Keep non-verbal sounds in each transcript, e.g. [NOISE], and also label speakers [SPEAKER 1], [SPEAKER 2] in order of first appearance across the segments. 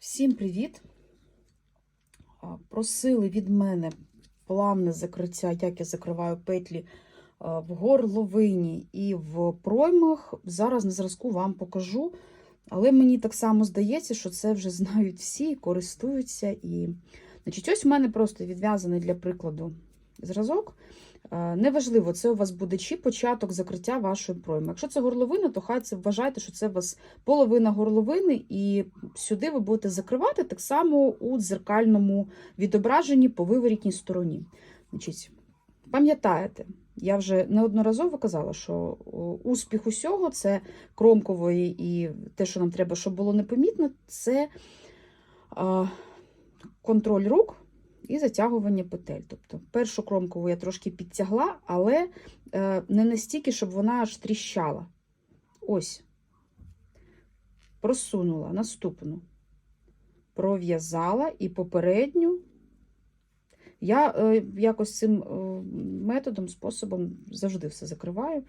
[SPEAKER 1] Всім привіт! Просили від мене плавне закриття, як я закриваю петлі в горловині і в проймах. Зараз на зразку вам покажу. Але мені так само здається, що це вже [LAUGHS] знають всі, користуються. І... Значить, ось в мене просто відв'язаний для прикладу зразок. Е, Неважливо, це у вас буде чи початок закриття вашої пройми. Якщо це горловина, то хай це вважайте, що це у вас половина горловини, і сюди ви будете закривати так само у дзеркальному відображенні по виворітній стороні. Значить, Пам'ятаєте, я вже неодноразово казала, що успіх усього це кромкової і те, що нам треба, щоб було непомітно, це контроль рук і затягування петель. Тобто першу кромкову я трошки підтягла, але е, не настільки, щоб вона аж тріщала. Ось. Просунула наступну. Пров'язала і попередню. Я е, якось цим е, методом, способом завжди все закриваю.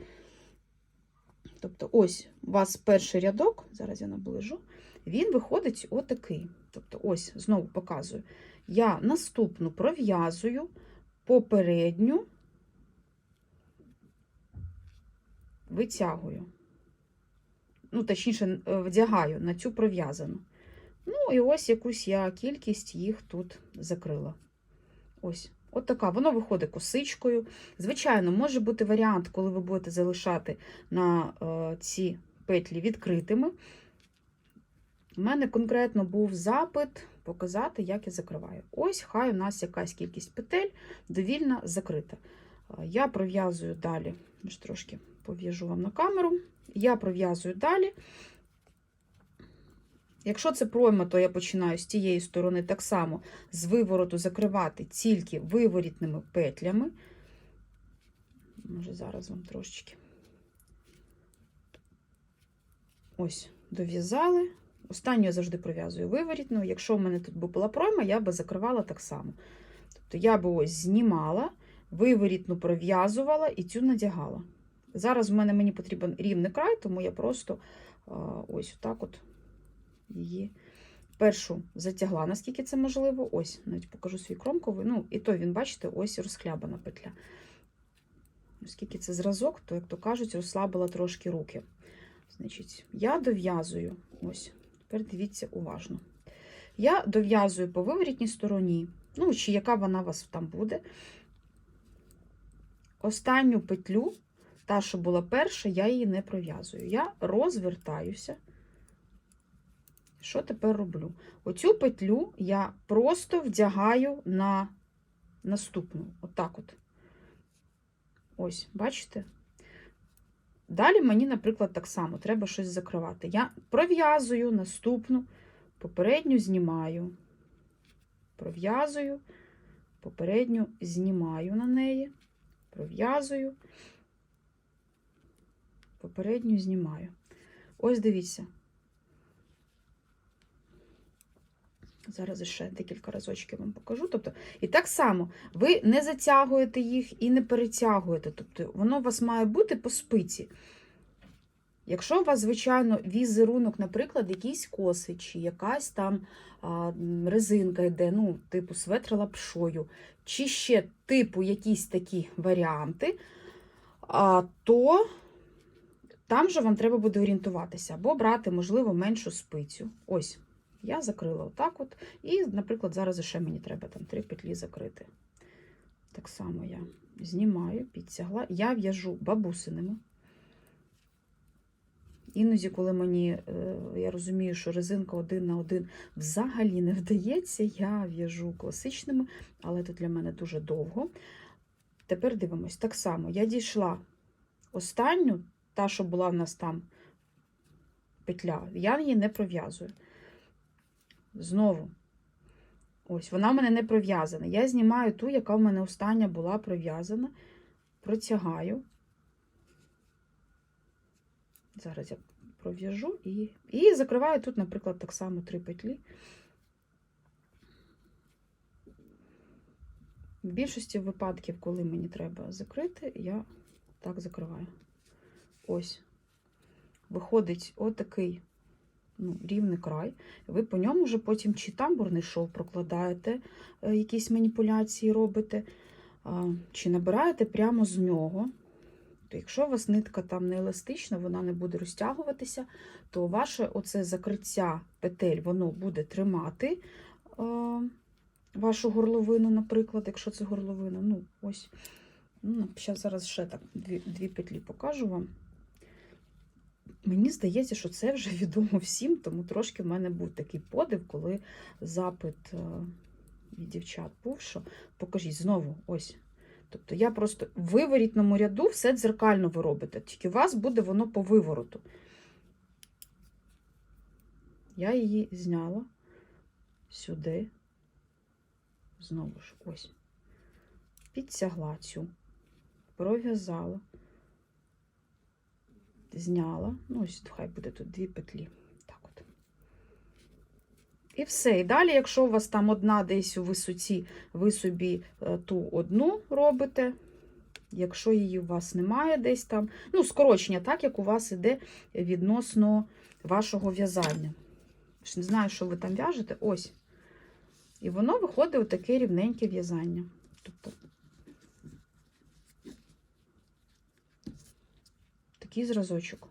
[SPEAKER 1] Тобто, ось у вас перший рядок, зараз я наближу, він виходить отакий. Тобто, ось, знову показую. Я наступну пров'язую попередню, витягую. Ну, точніше, е, вдягаю на цю пров'язану. Ну, і ось якусь я кількість їх тут закрила. Ось. От така, воно виходить косичкою. Звичайно, може бути варіант, коли ви будете залишати на е, ці петлі відкритими. У мене конкретно був запит показати, як я закриваю. Ось, хай у нас якась кількість петель довільно закрита. Е, Я пров'язую далі, трошки пов'яжу вам на камеру. Я пров'язую далі. Якщо це пройма, то я починаю з тієї сторони так само з вивороту закривати тільки виворітними петлями. Може, зараз вам трошечки. Ось, дов'язали. Останню я завжди пров'язую виворітну. Якщо в мене тут би була пройма, я би закривала так само. Тобто я би ось знімала, виворітну пров'язувала і цю надягала. Зараз в мене мені потрібен рівний край, тому я просто ось отак от її першу затягла, наскільки це можливо. Ось, навіть покажу свій кромковий. Ну, і то він, бачите, ось розхлябана петля. Оскільки це зразок, то, як то кажуть, розслабила трошки руки. Значить, я дов'язую, ось, тепер дивіться уважно. Я дов'язую по виворітній стороні, ну, чи яка вона у вас там буде. Останню петлю, та, що була перша, я її не пров'язую. Я розвертаюся. Що тепер роблю? Оцю петлю я просто вдягаю на наступну. Отак от. Ось, бачите? Далі мені, наприклад, так само треба щось закривати. Я пров'язую наступну, попередню знімаю. Пров'язую, попередню знімаю на неї, пров'язую, попередню знімаю. Ось дивіться. Зараз ще декілька разочків вам покажу. Тобто, І так само ви не затягуєте їх і не перетягуєте. Тобто, воно у вас має бути по спиці. Якщо у вас, звичайно, візерунок, наприклад, якісь коси, чи якась там а, резинка йде, ну, типу светр лапшою, чи ще типу якісь такі варіанти, а, то там же вам треба буде орієнтуватися, або брати, можливо, меншу спицю. Ось. Я закрила отак от. І, наприклад, зараз ще мені треба там три петлі закрити. Так само я знімаю, підтягла. Я в'яжу бабусиними. Іноді, коли мені, е, я розумію, що резинка один на один взагалі не вдається, я в'яжу класичними, але це для мене дуже довго. Тепер дивимось, так само я дійшла останню, та, що була в нас там петля, я її не пров'язую. Знову. Ось, вона в мене не пров'язана. Я знімаю ту, яка в мене остання була пров'язана, протягаю. Зараз я пров'яжу і і закриваю тут, наприклад, так само три петлі. В більшості випадків, коли мені треба закрити, я так закриваю. Ось. Виходить отакий ну, рівний край. Ви по ньому вже потім чи тамбурний шов прокладаєте, е, якісь маніпуляції робите, чи набираєте прямо з нього. То якщо у вас нитка там не еластична, вона не буде розтягуватися, то ваше оце закриття петель воно буде тримати вашу горловину, наприклад, якщо це горловина. Ну, ось. Ну, зараз ще так дві, дві петлі покажу вам. Мені здається, що це вже [LAUGHS] відомо всім, тому трошки в мене був такий подив, коли запит е, від дівчат був, що покажіть знову ось. Тобто я просто в виворітному ряду все дзеркально ви робите, тільки у вас буде воно по вивороту. Я її зняла сюди, знову ж ось, підтягла цю, пров'язала, зняла, ну ось хай буде тут дві петлі. Так от. І все. І далі, якщо у вас там одна десь у висоті, ви собі е, ту одну робите. Якщо її у вас немає десь там, ну, скорочення, так як у вас іде відносно вашого в'язання. Не знаю, що ви там в'яжете. Ось. І воно виходить таке рівненьке в'язання. Тобто такий зразочок.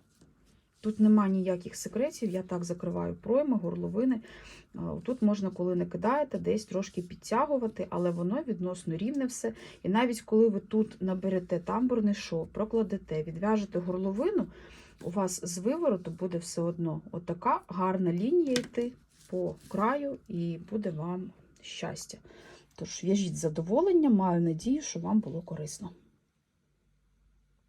[SPEAKER 1] Тут нема ніяких секретів, я так закриваю пройми, горловини. Тут можна, коли не кидаєте, десь трошки підтягувати, але воно відносно рівне все. І навіть коли ви тут наберете тамбурний шов, прокладете, відв'яжете горловину, у вас з вивороту буде все одно отака гарна лінія йти по краю, і буде вам щастя. Тож, в'яжіть з задоволенням, маю надію, що вам було корисно.